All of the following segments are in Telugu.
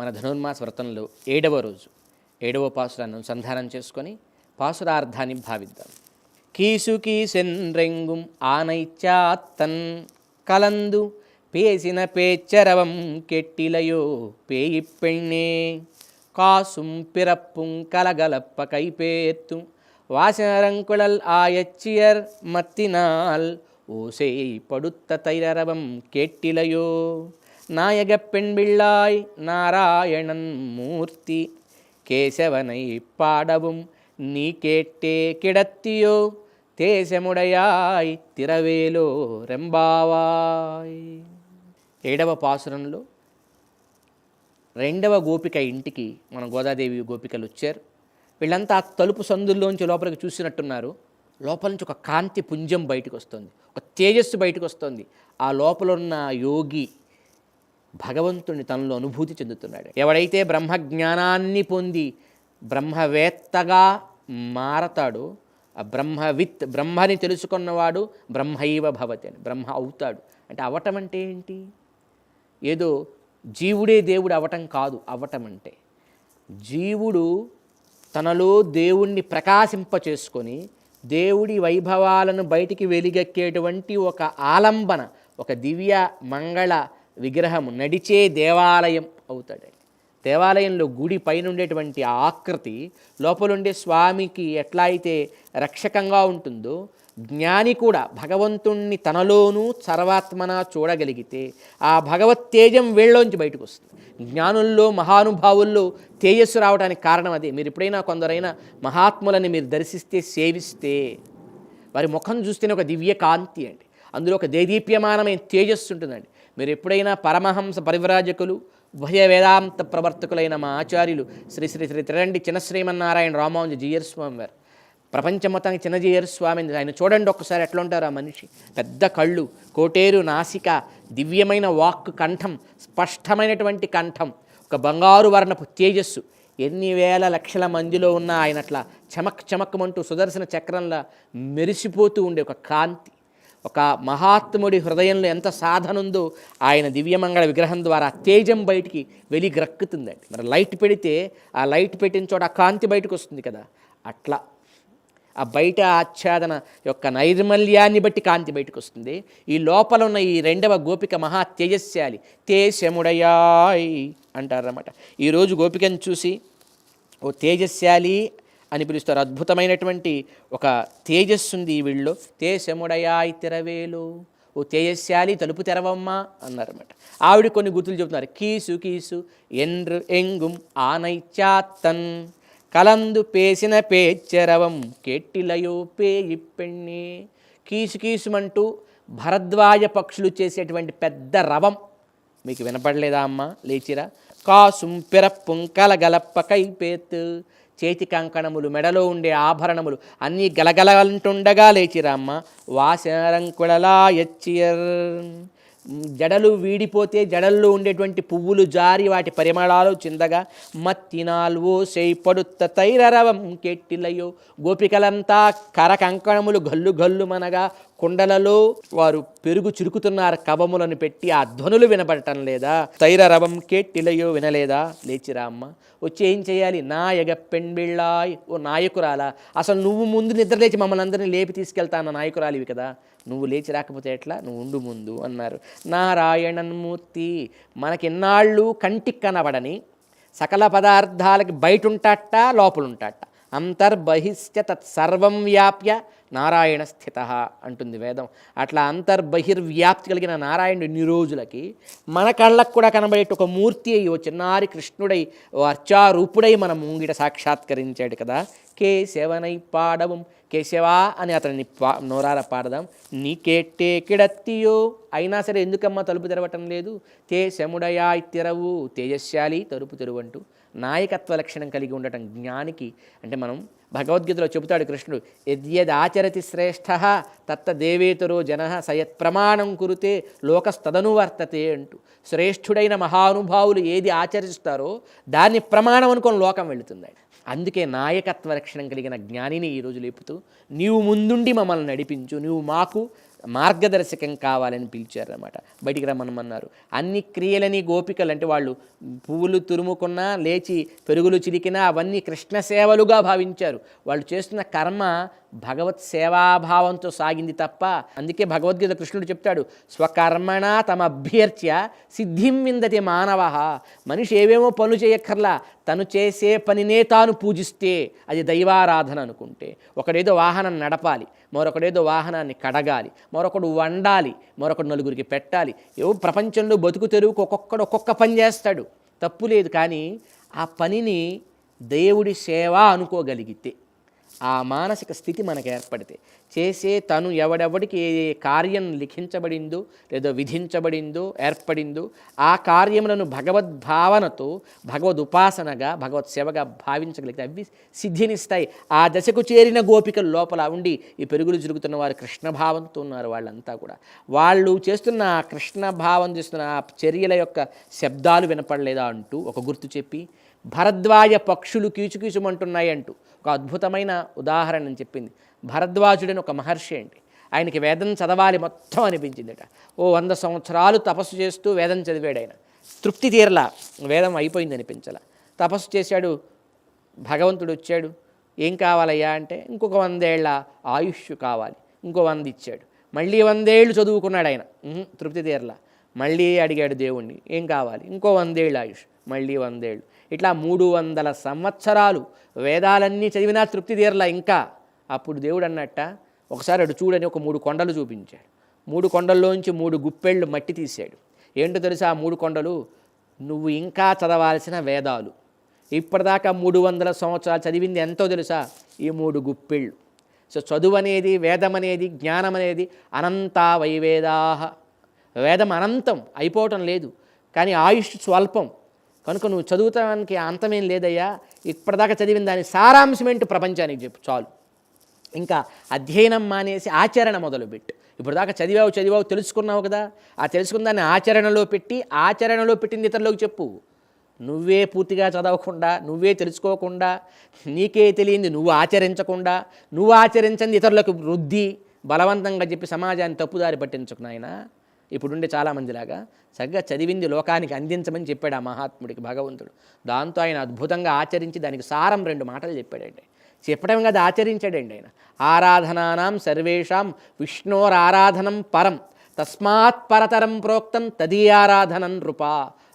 ఈరోజు మన ధనుర్మాస వ్రతంలో ఏడవ రోజు ఏడవ పాసురాన్ని అనుసంధానం చేసుకొని పాసురార్థాన్ని భావిద్దాం కీసు కీసెన్రెంగుం ఆనైచాత్తన్ కలందు பேசின பேச்சரவம் கெட்டிலையோ பேய் பெண்ணே காசும் பிறப்பும் கலகலப்ப கைப்பேத்தும் வாசனரங்குழல் ஆயச்சியர் மத்தினால் ஓசை படுத்த தைரரவம் கேட்டிலையோ నాయగ பெண்பிள்ளாய் நாராயணன் மூர்த்தி கேசவனை பாடவும் நீ கேட்டே கிடத்தியோ தேசமுடையாய் రెంబావాయ్ ఏడవ పాసురంలో రెండవ గోపిక ఇంటికి మన గోదాదేవి గోపికలు వచ్చారు. వీళ్ళంతా ఆ తలుపు సందుల్లోంచి లోపలికి చూసినట్టున్నారు. లోపల నుంచి ఒక కాంతి పుంజం బయటకు వస్తుంది. ఒక తేజస్సు బయటకు వస్తుంది. ఆ లోపల ఉన్న యోగి భగవంతుని తనలో అనుభూతి చెందుతున్నాడు. ఎవడైతే బ్రహ్మజ్ఞానాన్ని పొంది బ్రహ్మవేత్తగా మారతాడో ఆ బ్రహ్మవిత్ బ్రహ్మని తెలుసుకున్నవాడు బ్రహ్మైవ భవతి అని బ్రహ్మ అవుతాడు. అంటే అవటం అంటే ఏంటి? ఏదో జీవుడే దేవుడు అవటం కాదు అవటం అంటే. జీవుడు తనలో దేవుణ్ణి ప్రకాశింప చేసుకొని దేవుడి వైభవాలను బయటికి వెలిగెక్కేటువంటి ఒక ఆలంబన ఒక దివ్య మంగళ విగ్రహం నడిచే దేవాలయం అవుతాడండి దేవాలయంలో గుడి పైన ఉండేటువంటి ఆకృతి లోపలుండే స్వామికి ఎట్లా అయితే రక్షకంగా ఉంటుందో జ్ఞాని కూడా భగవంతుణ్ణి తనలోనూ సర్వాత్మన చూడగలిగితే ఆ భగవత్ తేజం వీళ్ళలోంచి బయటకు వస్తుంది. జ్ఞానుల్లో మహానుభావుల్లో తేజస్సు రావడానికి కారణం అదే. మీరు ఎప్పుడైనా కొందరైనా మహాత్ములని మీరు దర్శిస్తే సేవిస్తే వారి ముఖం చూస్తేనే ఒక దివ్య కాంతి అండి. అందులో ఒక దేదీప్యమానమైన తేజస్సు ఉంటుందండి. మీరు ఎప్పుడైనా పరమహంస పరివ్రాజకులు ఉభయ వేదాంత ప్రవర్తకులైన మా ఆచార్యులు శ్రీ శ్రీ శ్రీ తిరండి చిన్నశ్రీమన్నారాయణ రామానుజ జీయర్ స్వామి వారు ప్రపంచం చిన్నజీయర్ చిన్న స్వామి ఆయన చూడండి ఒక్కసారి ఎట్లా ఉంటారు ఆ మనిషి. పెద్ద కళ్ళు కోటేరు నాసిక దివ్యమైన వాక్కు కంఠం స్పష్టమైనటువంటి కంఠం ఒక బంగారు వర్ణపు తేజస్సు. ఎన్ని వేల లక్షల మందిలో ఉన్న ఆయన అట్లా చమక్ చమక్కమంటూ సుదర్శన చక్రంలా మెరిసిపోతూ ఉండే ఒక కాంతి. ఒక మహాత్ముడి హృదయంలో ఎంత సాధన ఉందో ఆయన దివ్యమంగళ విగ్రహం ద్వారా తేజం బయటికి వెలిగ్రక్కుతుందండి మరి లైట్ పెడితే ఆ లైట్ పెట్టిన చోట ఆ కాంతి బయటకు వస్తుంది కదా. అట్లా ఆ బయట ఆచ్ఛాదన యొక్క నైర్మల్యాన్ని బట్టి కాంతి బయటకు వస్తుంది. ఈ లోపల ఉన్న ఈ రెండవ గోపిక మహా తేజస్యాలి తేజముడయాయ్ అంటారన్నమాట. ఈరోజు గోపికను చూసి ఓ తేజస్యాలి అని పిలుస్తారు. అద్భుతమైనటువంటి ఒక తేజస్సు ఉంది ఈ వీళ్ళలో. తేజముడయాయ్ తెరవేలు. ఓ తేజస్యాలి తలుపు తెరవమ్మా అన్నారన్నమాట. ఆవిడ కొన్ని గుర్తులు చెబుతున్నారు. కీసు కీసు ఎండ్రు ఎంగుం ఆనైచాత్తన్ కలందు పేసిన పేచ్చరవం కెట్టిలయో పేయి పెಣ್ಣే కీసు కీసుమంటూ భరద్వాజ పక్షులు చేసేటువంటి పెద్ద రవం. మీకు వినపడలేదా అమ్మ? లేచిరా. కాసుం పిరప్పుం కలగలప్ప కైపేత్ చేతి కంకణములు మెడలో ఉండే ఆభరణములు అన్నీ గలగలంటుండగా లేచిరమ్మ వాసరంకుళలా ఎచ్చియర్. జడలు వీడిపోతే జడల్లో ఉండేటువంటి పువ్వులు జారి వాటి పరిమళాలు చిందగా మత్తినాల్వో పడుత్త తైరరవం కెట్టిలయో గోపికలంతా కరకంకణములు గల్లు గల్లు మనగా కుండలలో వారు పెరుగు చిరుకుతున్నారు కవములను పెట్టి ఆ ధ్వనులు వినపడటం లేదా? తైరరవం కేట్టిలయో వినలేదా? లేచిరా అమ్మ. వచ్చి ఏం చేయాలి? నాయగ పెంబిళ్ళాయ్. ఓ నాయకురాలా. అసలు నువ్వు ముందు నిద్రలేచి మమ్మల్ని అందరినీ లేపి తీసుకెళ్తా అన్న నాయకురాలివి కదా. నువ్వు లేచి రాకపోతే ఎట్లా? నువ్వు ఉండు ముందు అన్నారు. నారాయణన్మూర్తి మనకిన్నాళ్ళు కంటికి కనబడని సకల పదార్థాలకి బయట ఉంటాట లోపలుంటాట. అంతర్బహిష్ట తత్సర్వం వ్యాప్య నారాయణ స్థిత అంటుంది వేదం. అట్లా అంతర్బహిర్వ్యాప్తి కలిగిన నారాయణుడు ఇన్ని రోజులకి మన కళ్ళకు కూడా కనబడేట ఒక మూర్తి అయ్యి ఓ చిన్నారి కృష్ణుడై ఓ అర్చారూపుడై మన ముంగిట సాక్షాత్కరించాడు కదా. కేశవనై పాడవం కేశవా అని అతన్ని పా నోరార పాడదాం. నీకేట్టే కిడత్తియో. అయినా సరే ఎందుకమ్మా తలుపు తెరవటం లేదు? తే శముడయా తెరవు తేజస్శాలి తలుపు తెరువంటూ. నాయకత్వ లక్షణం కలిగి ఉండటం జ్ఞానికి. అంటే మనం భగవద్గీతలో చెబుతాడు కృష్ణుడు యద్యదాచరతి శ్రేష్ఠ తత్త దేవేతరో జన సయత్ ప్రమాణం కురుతే లోకస్తదనువర్తతే అంటూ. శ్రేష్ఠుడైన మహానుభావులు ఏది ఆచరిస్తారో దాన్ని ప్రమాణం అనుకొని లోకం వెళుతుంది అందుకే నాయకత్వ లక్షణం కలిగిన జ్ఞానిని ఈరోజు లేపుతూ నీవు ముందుండి మమ్మల్ని నడిపించు నీవు మాకు మార్గదర్శకం కావాలని పిలిచారనమాట బయటికి రమ్మనమన్నారు. అన్ని క్రియలని గోపికలు అంటే వాళ్ళు పువ్వులు తురుముకున్నా లేచి పెరుగులు చిరికినా అవన్నీ కృష్ణ సేవలుగా భావించారు. వాళ్ళు చేస్తున్న కర్మ భగవత్ సేవాభావంతో సాగింది తప్ప అందుకే భగవద్గీత కృష్ణుడు చెప్తాడు స్వకర్మణ తమ అభ్యర్చ్య సిద్ధిం విందతి మానవ. మనిషి ఏవేమో పనులు చేయక్కర్లా తను చేసే పనినే తాను పూజిస్తే అది దైవారాధన అనుకుంటే. ఒకడేదో వాహనం నడపాలి మరొకడేదో వాహనాన్ని కడగాలి మరొకడు వండాలి మరొకడు నలుగురికి పెట్టాలి. ఏవో ప్రపంచంలో బతుకు తెరువుకు ఒక్కొక్కడు ఒక్కొక్క పని చేస్తాడు. తప్పు లేదు కానీ ఆ పనిని దేవుడి సేవ అనుకోగలిగితే. ఆ మానసిక స్థితి మనకు ఏర్పడితే చేసే తను ఎవడెవడికి ఏ కార్యం లిఖించబడిందో లేదో విధించబడిందో ఏర్పడిందో ఆ కార్యములను భగవద్భావనతో భగవద్ ఉపాసనగా భగవత్ సేవగా భావించగలిగితే అవి సిద్ధినిస్తాయి. ఆ దశకు చేరిన గోపికలు లోపల ఉండి ఈ పెరుగులు జరుగుతున్న వారు కృష్ణభావంతో ఉన్నారు వాళ్ళంతా కూడా. వాళ్ళు చేస్తున్న ఆ కృష్ణ భావం చేస్తున్న ఆ చర్యల యొక్క శబ్దాలు వినపడలేదా అంటూ ఒక గుర్తు చెప్పి భరద్వాజ పక్షులు కీచుకీచుమంటున్నాయంటూ ఒక అద్భుతమైన ఉదాహరణ అని చెప్పింది. భరద్వాజుడని ఒక మహర్షి అండి. ఆయనకి వేదం చదవాలి మొత్తం అనిపించిందట. ఓ వంద సంవత్సరాలు తపస్సు చేస్తూ వేదం చదివాడు ఆయన. తృప్తి తీరలా వేదం అయిపోయింది అనిపించాల. తపస్సు చేశాడు భగవంతుడు వచ్చాడు. ఏం కావాలయ్యా అంటే ఇంకొక వందేళ్ళ ఆయుష్ కావాలి. ఇంకో వంద ఇచ్చాడు. మళ్ళీ వందేళ్ళు చదువుకున్నాడు ఆయన. తృప్తి తీరలా. మళ్ళీ అడిగాడు దేవుణ్ణి ఏం కావాలి? ఇంకో వందేళ్ళు ఆయుష్. మళ్ళీ వందేళ్ళు ఇట్లా మూడు వందల సంవత్సరాలు వేదాలన్నీ చదివినా తృప్తి తీరలా ఇంకా. అప్పుడు దేవుడు అన్నట్ట ఒకసారి అటు చూడని ఒక మూడు కొండలు చూపించాడు. మూడు కొండల్లోంచి మూడు గుప్పెళ్ళు మట్టి తీశాడు. ఏంటో తెలుసా ఆ మూడు కొండలు? నువ్వు ఇంకా చదవాల్సిన వేదాలు. ఇప్పటిదాకా మూడు వందల సంవత్సరాలు చదివింది ఎంతో తెలుసా? ఈ మూడు గుప్పిళ్ళు. సో చదువు అనేది వేదం అనేది జ్ఞానం అనేది అనంతా వైవేదాహ వేదం అనంతం అయిపోవటం లేదు. కానీ ఆయుష్ స్వల్పం. కనుక నువ్వు చదువుతానికి అంతమేం లేదయ్యా. ఇప్పటిదాకా చదివిన దాని సారాంశమేంటి ప్రపంచానికి చెప్పు చాలు. ఇంకా అధ్యయనం మానేసి ఆచరణ మొదలుపెట్టు. ఇప్పుడు దాకా చదివావు చదివావు తెలుసుకున్నావు కదా. ఆ తెలుసుకున్న దాన్ని ఆచరణలో పెట్టి ఆచరణలో పెట్టింది ఇతరులకు చెప్పు. నువ్వే పూర్తిగా చదవకుండా నువ్వే తెలుసుకోకుండా నీకే తెలియంది నువ్వు ఆచరించకుండా నువ్వు ఆచరించింది ఇతరులకు వృద్ధి బలవంతంగా చెప్పి సమాజాన్ని తప్పుదారి పట్టించుకున్నాయినా ఇప్పుడుండే చాలామందిలాగా చక్కగా చదివింది లోకానికి అందించమని చెప్పాడు ఆ మహాత్ముడికి భగవంతుడు. దాంతో ఆయన అద్భుతంగా ఆచరించి దానికి సారం రెండు మాటలు చెప్పాడండి. చెప్పడం కదా ఆచరించాడండి ఆయన. ఆరాధనానాం సర్వేషాం విష్ణోరారాధనం పరం తస్మాత్ పరతరం ప్రోక్తం తదీయారాధనం నృప.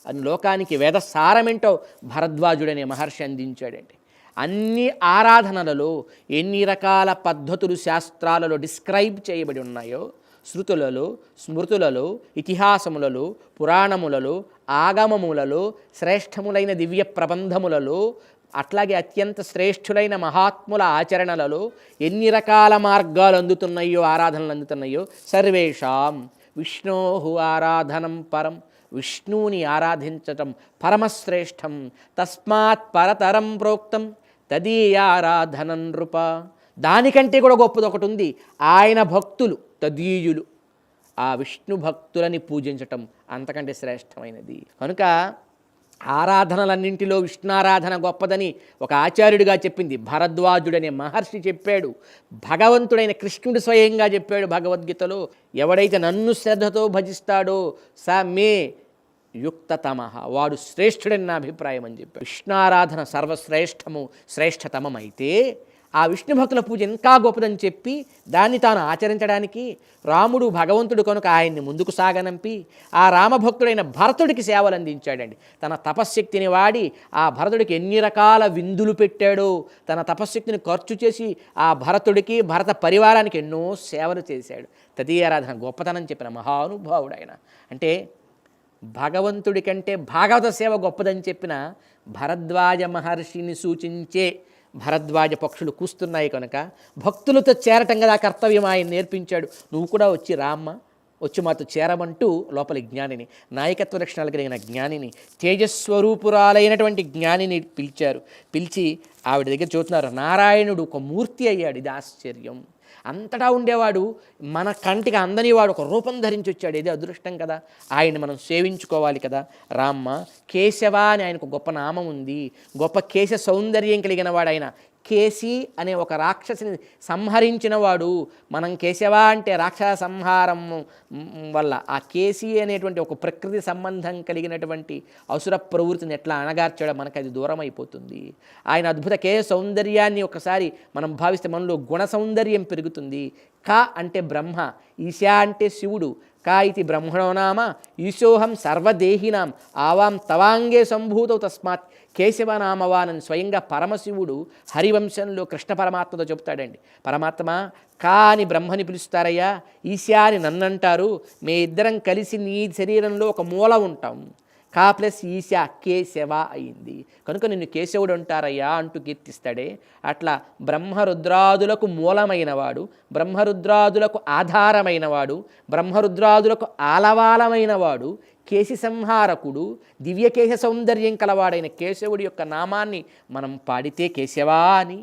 అని లోకానికి వేద సారమేంటో భరద్వాజుడనే మహర్షి అందించాడండి. అన్ని ఆరాధనలలో ఎన్ని రకాల పద్ధతులు శాస్త్రాలలో డిస్క్రైబ్ చేయబడి ఉన్నాయో శృతులలో స్మృతులలో ఇతిహాసములలో పురాణములలో ఆగమములలో శ్రేష్టములైన దివ్య ప్రబంధములలో అట్లాగే అత్యంత శ్రేష్ఠులైన మహాత్ముల ఆచరణలలో ఎన్ని రకాల మార్గాలు అందుతున్నాయో ఆరాధనలు అందుతున్నాయో సర్వేషాం విష్ణో ఆరాధనం పరం విష్ణువుని ఆరాధించటం పరమశ్రేష్టం తస్మాత్ పరతరం ప్రోక్తం తదీయారాధన నృప. దానికంటే కూడా గొప్పది ఒకటి ఉంది ఆయన భక్తులు. తదీయులు ఆ విష్ణు భక్తులని పూజించటం అంతకంటే శ్రేష్టమైనది. కనుక ఆరాధనలన్నింటిలో విష్ణారాధన గొప్పదని ఒక ఆచార్యుడిగా చెప్పింది భరద్వాజుడనే మహర్షి చెప్పాడు. భగవంతుడైన కృష్ణుడు స్వయంగా చెప్పాడు భగవద్గీతలో ఎవడైతే నన్ను శ్రద్ధతో భజిస్తాడో స మే యుక్తతమ వాడు శ్రేష్ఠుడని నా అభిప్రాయం అని చెప్పాడు. విష్ణారాధన సర్వశ్రేష్టము శ్రేష్టతమం అయితే ఆ విష్ణు భక్తుల పూజ ఇంకా గొప్పదని చెప్పి దాన్ని తాను ఆచరించడానికి రాముడు భగవంతుడు కనుక ఆయన్ని ముందుకు సాగనంపి ఆ రామభక్తుడైన భరతుడికి సేవలు అందించాడండి. తన తపశ్శక్తిని వాడి ఆ భరతుడికి ఎన్ని రకాల విందులు పెట్టాడో తన తపశ్శక్తిని ఖర్చు చేసి ఆ భరతుడికి భరత పరివారానికి ఎన్నో సేవలు చేశాడు. తదీయారాధన గొప్పతనం చెప్పిన మహానుభావుడు ఆయన అంటే భగవంతుడి కంటే భాగవత సేవ గొప్పదని చెప్పిన భరద్వాజ మహర్షిని సూచించే భరద్వాజ పక్షులు కూస్తున్నాయి కనుక భక్తులతో చేరటం కదా కర్తవ్యం ఆయన నేర్పించాడు. నువ్వు కూడా వచ్చి రామ్మ. వచ్చి మాతో చేరమంటూ లోపలి జ్ఞానిని నాయకత్వ లక్షణాలు కలిగిన జ్ఞానిని తేజస్వరూపురాలైనటువంటి జ్ఞానిని పిలిచారు. పిలిచి ఆవిడ దగ్గర చూస్తున్నారు నారాయణుడు ఒక మూర్తి అయ్యాడు ఇది ఆశ్చర్యం. అంతటా ఉండేవాడు మన కంటికి అందనివాడు ఒక రూపం ధరించి వచ్చాడు ఇది అదృష్టం కదా? ఆయన్ని మనం సేవించుకోవాలి కదా? రామ్మ కేశవ అని ఆయనకు గొప్ప నామం ఉంది. గొప్ప కేశ సౌందర్యం కలిగిన వాడు ఆయన. కేసి అనే ఒక రాక్షసిని సంహరించిన వాడు మనం కేశవ అంటే రాక్షస సంహారం వల్ల ఆ కేసి అనేటువంటి ఒక ప్రకృతి సంబంధం కలిగినటువంటి అసుర ప్రవృత్తిని ఎట్లా అణగార్చాడో మనకు అది దూరం అయిపోతుంది ఆయన అద్భుత కే సౌందర్యాన్ని ఒకసారి మనం భావిస్తే మనలో గుణ సౌందర్యం పెరుగుతుంది. క అంటే బ్రహ్మ ఈశా అంటే శివుడు కా ఇది బ్రహ్మణో నామ ఈశోహం సర్వదేహినాం ఆవాం తవాంగే సంభూతౌ తస్మాత్ కేశవనామవానని స్వయంగా పరమశివుడు హరివంశంలో కృష్ణ పరమాత్మతో చెబుతాడండి. పరమాత్మ కా అని బ్రహ్మని పిలుస్తారయ్యా? ఈశా అని నన్నంటారు. మే ఇద్దరం కలిసి నీ శరీరంలో ఒక మూల ఉంటాం. కా ప్లస్ ఈశా కేశవ అయింది. కనుక నిన్ను కేశవుడు అంటారయ్యా అంటూ కీర్తిస్తాడే. అట్లా బ్రహ్మరుద్రాదులకు మూలమైనవాడు బ్రహ్మరుద్రాదులకు ఆధారమైనవాడు బ్రహ్మరుద్రాదులకు ఆలవాలమైనవాడు కేశి సంహారకుడు దివ్యకేశ సౌందర్యం కలవాడైన కేశవుడి యొక్క నామాన్ని మనం పాడితే కేశవా అని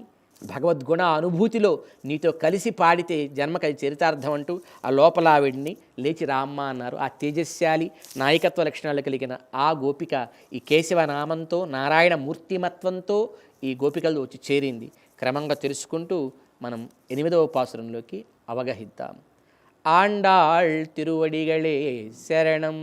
భగవద్గుణ అనుభూతిలో నీతో కలిసి పాడితే జన్మకది చరితార్థం అంటూ ఆ లోపల ఆవిడ్ని లేచి రామ్మ అన్నారు. ఆ తేజస్శాలి నాయకత్వ లక్షణాలు కలిగిన ఆ గోపిక ఈ కేశవ నామంతో నారాయణ మూర్తిమత్వంతో ఈ గోపికలు వచ్చి చేరింది. క్రమంగా తెలుసుకుంటూ మనం ఎనిమిదవ పాసురంలోకి అవగహిద్దాం. ఆండాళ్ తిరువడిగళే శరణం.